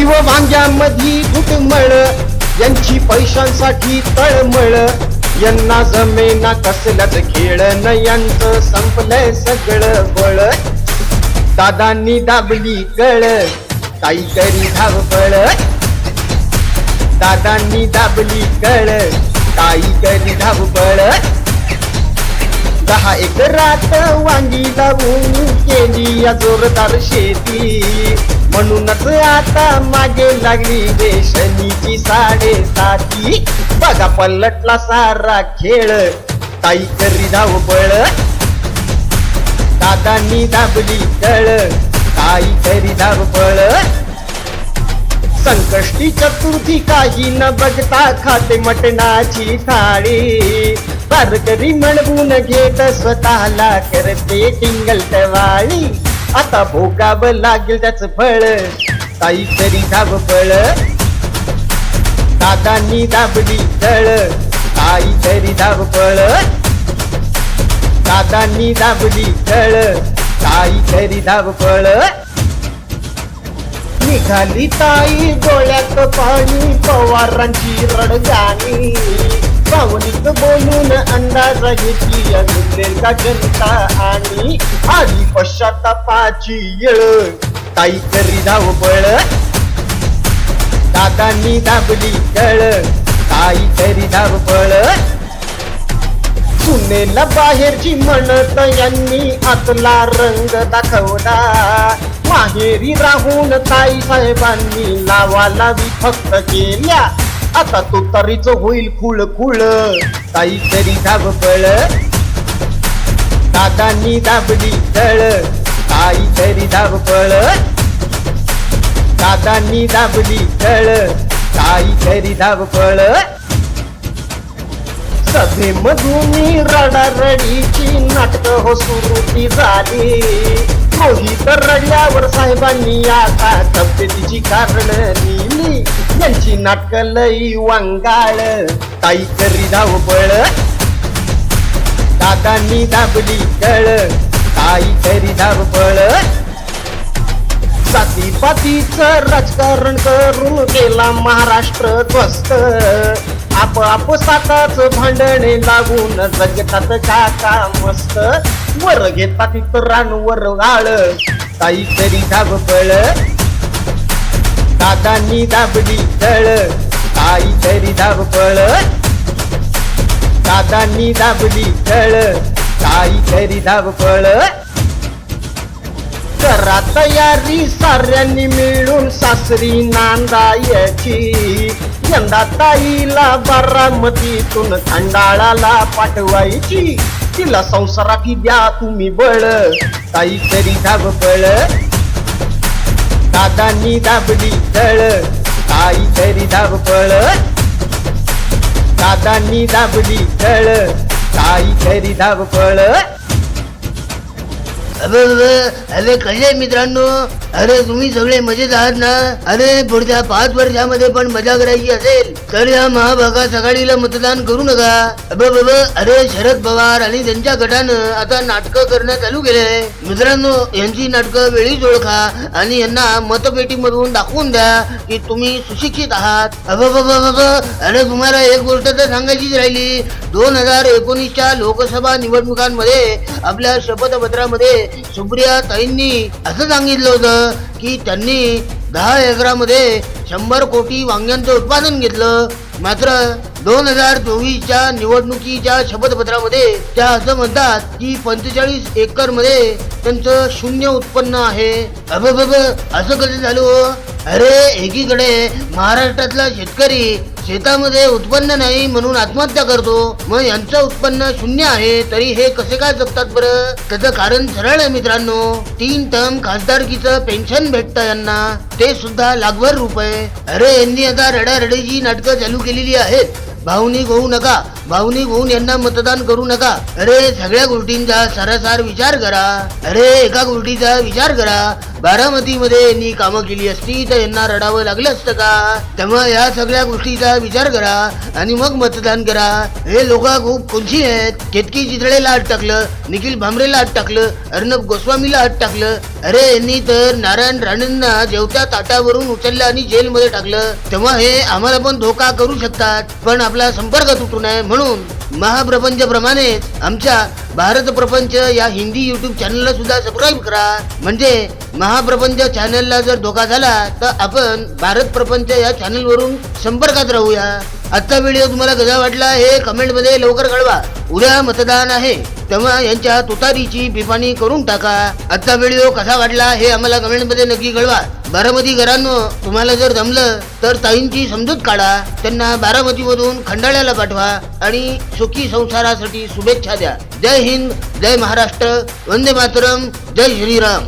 जीव वांग्यामधी घुटमळ यांची पैशांसाठी तळमळ. यांना जमेना कसल्याच खेळ न यांचं संपलंय सगळं बळ दादांनी दाबली कळ काही तरी धावपळ. दादांनी दाबली कळ काही करी धावपळ. दहा एकरात वांगी लावून केली या जोरदार शेती. म्हणूनच आता मागे लागली रेशनीची साडेसाती बघा पलटला सारा खेळ ताई करी धावपळ दादांनी दाबली तळ ताई करी धावपळ संकष्टी चतुर्थी काही न बघता खाते मटणाची थाळी. बारकरी म्हणवून घेत स्वतःला करते टिंगल टवाळी. आता भोगाव लागेल त्याच फळ. ताई तरी धाव फळ दादांनी दाबली तळ. ताई तरी धाव फळ दादांनी दाबली तळ. ताई तरी धाव फळ निघाली ताई डोळ्यात पाणी पवारांची रडगाणी. पावनीत बोलून अंदाज घेतली अजून का जनता आणि आली पश्चातापाची येळ. ताई करी धावपळ दादांनी दाबली कळ ताई करी धावपळ सुनेला बाहेरची म्हणत यांनी आतला रंग दाखवला. माहेरी राहून ताई साहेबांनी लावाला विभक्त केल्या. आता तो तरीच होईल खुळ खुळ ताई तरी धावपळ. दादांनी दाबली तळ. ताई तरी धावपळ. दादांनी दाबली तळ. ताई तरी धावपळ. सभेमधून रडारडीची नाटक हो सुरू ती झाली. रोहित रडल्यावर साहेबांनी आता तब्येतीची कारण त्यांची नाटक लई वांगाळ. ताई करी धावपळ दादांनी दाबली कळ. ताई करी धावपळ जाती पातीच राजकारण करून केला महाराष्ट्र ध्वस्त. आप साताच भांडणे लागून जगतात काका मस्त. वर घेतात इतरांवर गाळ ताई करी धावपळ दादांनी दाबली तळ. ताई तरी धावपळ. दादांनी दाबली तळ. ताई तरी धावपळ. करा तयारी साऱ्यांनी मिळून सासरी नांदायची. यंदा ताईला बारामतीतून खंडाळाला पाठवायची. तिला संसाराची द्या तुम्ही बळ. ताई तरी धावपळ. दादांनी दाबली तळ. ताई तरी धावपळ. दादांनी दाबली तळ. ताई तरी धावपळ. अबे अरे कळले मित्रांनो. अरे तुम्ही सगळे मजेत आहात ना? अरे पुढच्या पाच वर्षामध्ये पण मजा करायची असेल तर या महाभागा सकाळीला मतदान करू नका. अरे शरद पवार आणि त्यांच्या गटानं आता नाटकं करणं चालू केलंय. मित्रांनो यांची नाटकं वेळीच ओळखा आणि यांना मतपेटीमधून दाखवून द्या की तुम्ही सुशिक्षित आहात. बाबा अरे तुम्हाला एक गोष्ट तर सांगायचीच राहिली. दोन हजार एकोणीसच्या लोकसभा निवडणुकांमध्ये आपल्या शपथपत्रामध्ये सुप्रिया ताईंनी असं सांगितलं होतं की त्यांनी दहा एकरामध्ये शंभर कोटी वांग्यांचं उत्पादन घेतलं. मात्र दोन हजार चोवीसच्या निवडणुकीच्या शपथपत्रामध्ये त्या असं म्हणतात की पंचेचाळीस एकरमध्ये त्यांचं शून्य उत्पन्न आहे. अबे असं कसं झालं हो? अरे एकीकडे महाराष्ट्रातला शेतकरी शेतामध्ये उत्पन्न नाही म्हणून आत्महत्या करतो. मग यांचं उत्पन्न शून्य आहे तरी हे कसे काय जगतात बरं? त्याचं कारण सरळ आहे मित्रांनो. तीन टर्म खासदारकीचं पेन्शन भेटतं यांना. ते सुद्धा लाखभर रुपये अरे यांनी आता रडारडीची नाटकं चालू केलेली आहेत. भावनिक होऊ नका. भावनिक होऊन यांना मतदान करू नका. अरे सगळ्या गोष्टींचा सारासार विचार करा. अरे एका गोष्टीचा विचार करा. बारामतीमध्ये यांनी कामं केली असती तर यांना रडावं लागलं असतं का? तेव्हा या सगळ्या गोष्टीचा विचार करा आणि मग मतदान करा. हे लोक खूप कोणशी आहेत. केतकी चितळेला आत टाकलं निखिल भांबरेला आत टाकलं अर्णब गोस्वामीला आत टाकलं. अरे यांनी तर नारायण राणेंना जेवत्या ताटावरून उचललं आणि जेलमध्ये टाकलं. तेव्हा हे आम्हाला पण धोका करू शकतात पण आपला संपर्क तुटू नये म्हणून म्हणून महाप्रपंचप्रमाणे आमच्या भारत प्रपंच या हिंदी युट्यूब चॅनलला सुद्धा सबस्क्राईब करा. म्हणजे महाप्रपंच चॅनलला जर धोका झाला तर आपण भारत प्रपंच या चॅनलवरून संपर्कात राहूया. आजचा व्हिडिओ तुम्हाला कसा वाटला हे कमेंटमध्ये लवकर कळवा. उद्या मतदान आहे तेव्हा यांच्या तुतारीची बिपाणी करून टाका. आजचा व्हिडिओ कसा वाटला हे आम्हाला कमेंटमध्ये नक्की कळवा. बारामती घरांनो तुम्हाला जर जमलं तर ताईंची समजूत काढा त्यांना बारामतीमधून खंडाळ्याला पाठवा आणि सुखी संसारासाठी शुभेच्छा द्या. जय हिंद जय महाराष्ट्र वंदे मातरम जय श्रीराम.